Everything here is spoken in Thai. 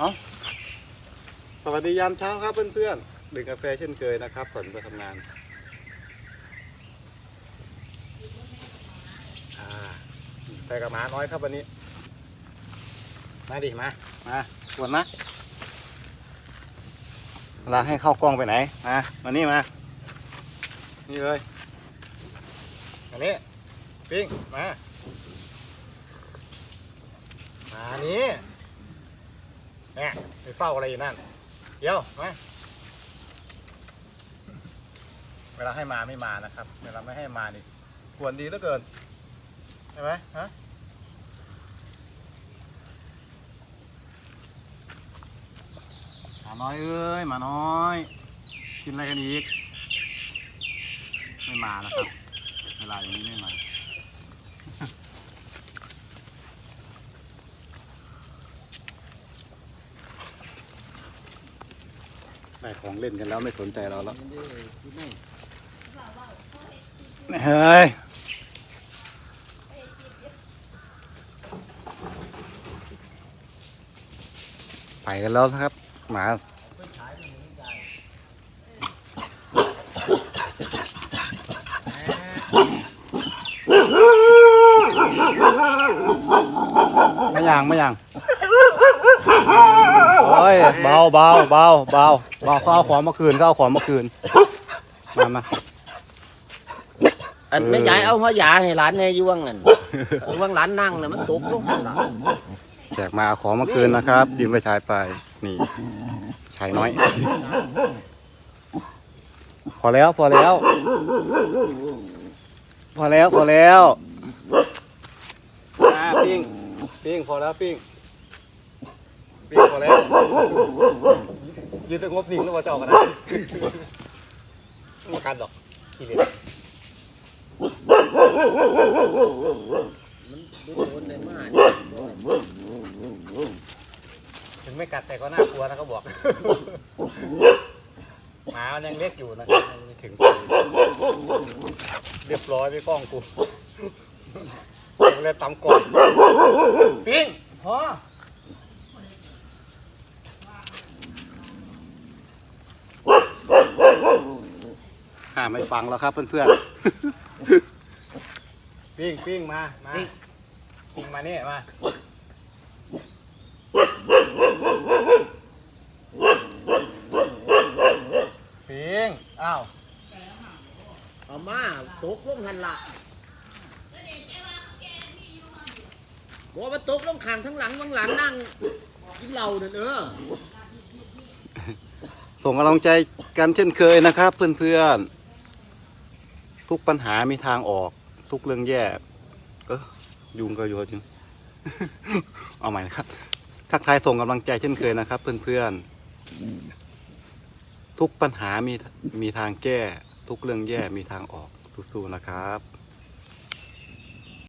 เอาสวัสดียามเช้าครับเพื่อนๆดื่มกาแฟเช่นเคยนะครับก่อนไปทำงานอ่าไปกับหมาน้อยครับวันนี้ มาดิมา มาชวนนะเวลาให้เข้ากล้องไปไหน มา มานี่มา นี่เลย อันนี้ ปิ้ง มานี้ เนี่ยไปเฝ้าอะไรอยู่นั่น เดี๋ยวมาเวลาให้มาไม่มานะครับ เวลาไม่ให้มานี่ควรดีเหลือเกินใช่ไหมฮะหมาน้อยเอ้ยหมาน้อย กินอะไรกันอีก ไม่มานะครับ เวลาอย่างนี้ไม่มา ได้ของเล่นกันแล้วไม่สนใจเราแล้วเฮ้ยไปกันแล้วนะครับ หมาไม่ยังไม่ยัง ยเบาเบาเบาเบาเบาเขาเอาของมาคืนเขาเอาของมาคืนมามาอันไม่ยายเอาหัวยาให้หลานในยวงนั่นยวงหลานนั่งน่ะมันตกลงแจกมาเอาของมาคืนนะครับยืมไปชายไปนี่ชายน้อย พอแล้วพอแล้ว พอแล้วพอแล้วอ่าปิ้งปิ้งพอแล้วปิ้ง ปิ้งพอแล้วยืนตะงบหนิงแล้วมาเจากันนะมากันดอกทีเดียวโดนในมาถึงไม่กัดแต่ก็น่ากลัวนะเขาบอกหมามันยังเล็กอยู่นะครับยังไม่ถึงปีเรียบร้อยพี่ก้องกูผมเลยตำก่อนปิ้งพอ ไม่ฟังแล้วครับเพื่อนๆปิ้งปิ้งมา มาปิ้งมานี่มาปิ้งอ้าวเอามาตกลงหันละบอกว่าตกลงข้างทั้งหลังวังหลานนั่งกินเหล้านั่นเออส่งกำลังใจกันเช่นเคยนะครับเพื่อนๆ ทุกปัญหามีทางออก ทุกเรื่องแย่เออยุงก็โยนจริง เอาใหม่นะครับ ทักทายส่งกำลังใจเช่นเคยนะครับ เพื่อนๆ ทุกปัญหามีมีทางแก้ ทุกเรื่องแย่มีทางออกสู้ๆนะครับ